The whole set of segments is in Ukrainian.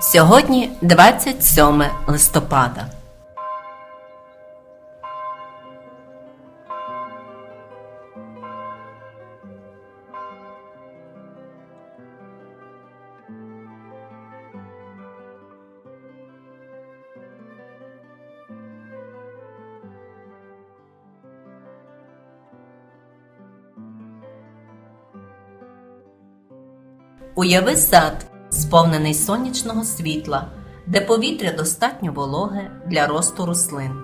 Сьогодні 27 листопада. Уяви сад, сповнений сонячного світла, де повітря достатньо вологе для росту рослин.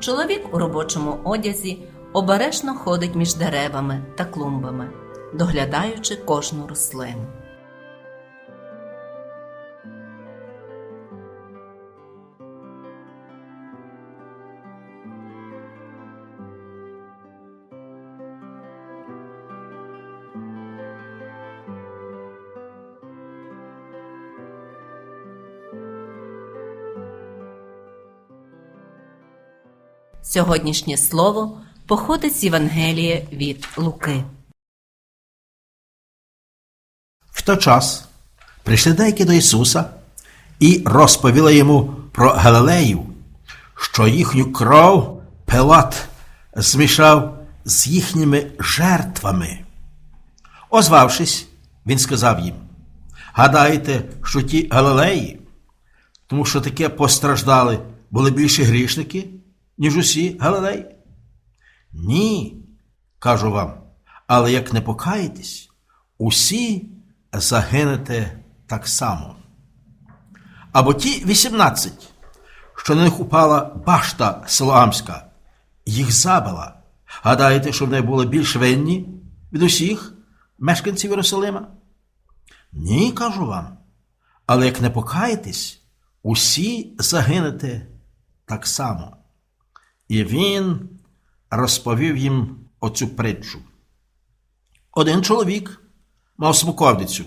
Чоловік у робочому одязі обережно ходить між деревами та клумбами, доглядаючи кожну рослину. Сьогоднішнє слово походить з Євангелія від Луки. В той час прийшли деякі до Ісуса і розповіли йому про Галилею, що їхню кров Пилат змішав з їхніми жертвами. Озвавшись, він сказав їм: Гадаєте, що ті Галилеї, тому що таке постраждали, були більше грішники, ніж усі Галилеї? Ні, кажу вам, але як не покаєтесь, усі загинете так само. Або ті 18, що на них упала башта Силоамська, їх забила. Гадаєте, що вони були більш винні від усіх мешканців Єрусалима? Ні, кажу вам. Але як не покаєтесь, усі загинете так само. І він розповів їм оцю притчу. Один чоловік мав смоковницю,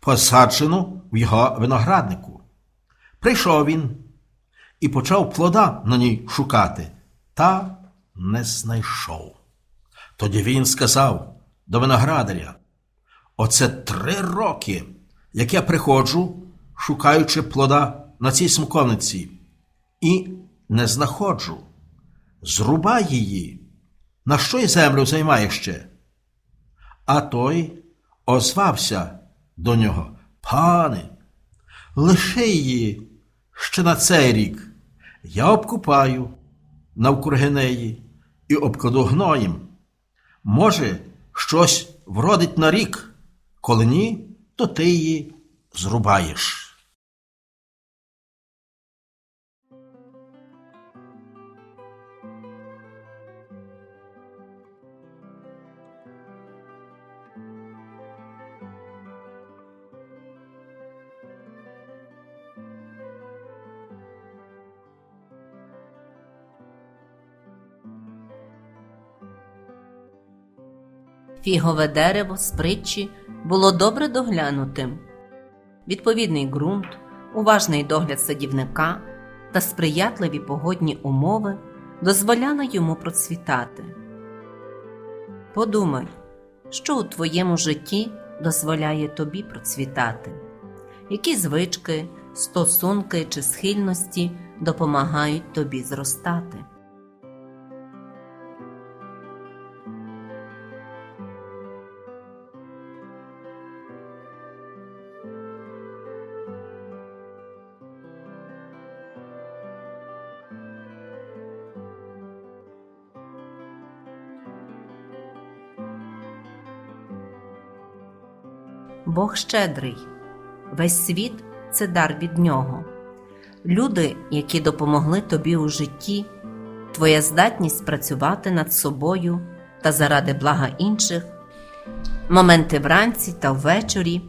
посаджену в його винограднику. Прийшов він і почав плода на ній шукати, та не знайшов. Тоді він сказав до виноградаря: Оце три роки, як я приходжу, шукаючи плода на цій смоковниці, і не знаходжу. Зрубай її. На що й землю займає ще? А той озвався до нього, пане, лиши її ще на цей рік. Я обкупаю навкруги неї і обкладу гноєм. Може, щось вродить на рік, коли ні, то ти її зрубаєш. Фігове дерево з притчі було добре доглянутим. Відповідний ґрунт, уважний догляд садівника та сприятливі погодні умови дозволяли йому процвітати. Подумай, що у твоєму житті дозволяє тобі процвітати, які звички, стосунки чи схильності допомагають тобі зростати. Бог щедрий, весь світ це дар від нього. Люди, які допомогли тобі у житті, твоя здатність працювати над собою та заради блага інших, моменти вранці та ввечері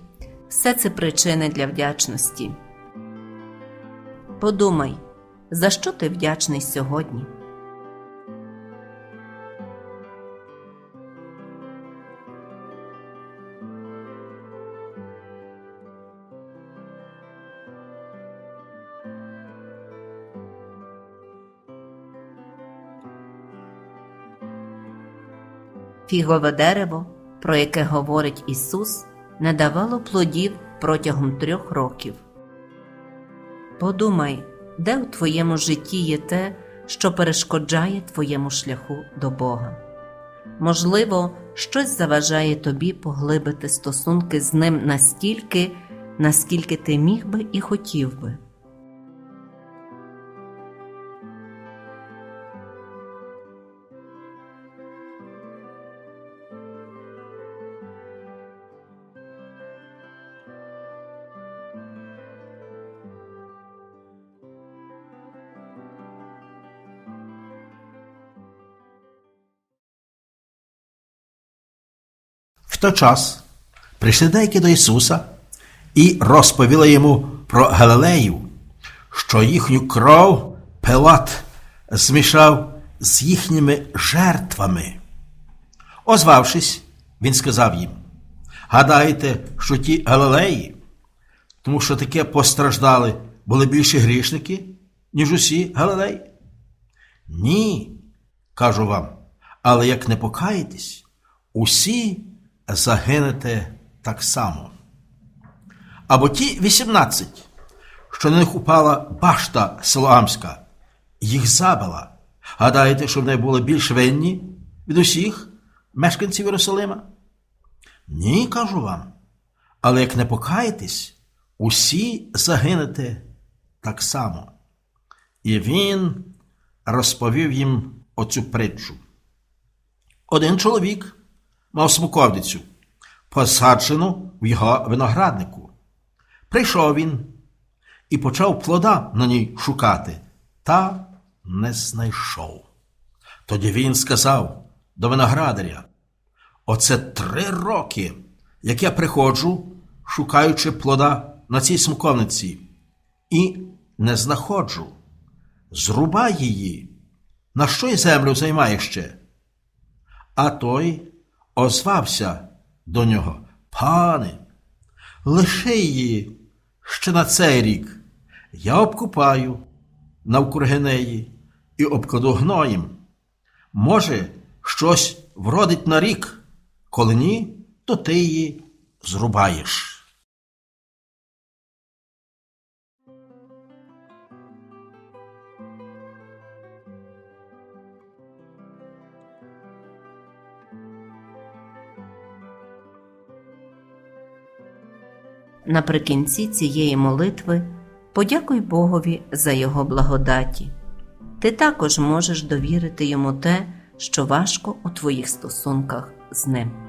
все це причини для вдячності. Подумай, за що ти вдячний сьогодні? Фігове дерево, про яке говорить Ісус, не давало плодів протягом трьох років. Подумай, де в твоєму житті є те, що перешкоджає твоєму шляху до Бога. Можливо, щось заважає тобі поглибити стосунки з ним настільки, наскільки ти міг би і хотів би. Той час прийшли деякі до Ісуса і розповіли йому про Галилею, що їхню кров Пилат змішав з їхніми жертвами. Озвавшись, він сказав їм: Гадаєте, що ті Галилеї, тому що таке постраждали, були більші грішники, ніж усі Галилеї? Ні, кажу вам, але як не покаєтесь, усі загинете так само. Або ті 18, що на них упала башта Силоамська, їх забила. Гадаєте, що вони були більш винні від усіх мешканців Єрусалима? Ні, кажу вам. Але як не покаєтесь, усі загинете так само. І він розповів їм оцю притчу. Один чоловік мав смоковницю, посаджену в його винограднику. Прийшов він і почав плода на ній шукати, та не знайшов. Тоді він сказав до виноградаря: Оце три роки, як я приходжу, шукаючи плода на цій смоковниці, і не знаходжу. Зрубай її. На що й землю займає ще? А той озвався до нього, пане, лиши її ще на цей рік. Я обкупаю навкургенеї і обкладу гноєм. Може, щось вродить на рік, коли ні, то ти її зрубаєш. Наприкінці цієї молитви подякуй Богові за Його благодаті. Ти також можеш довірити йому те, що важко у твоїх стосунках з ним.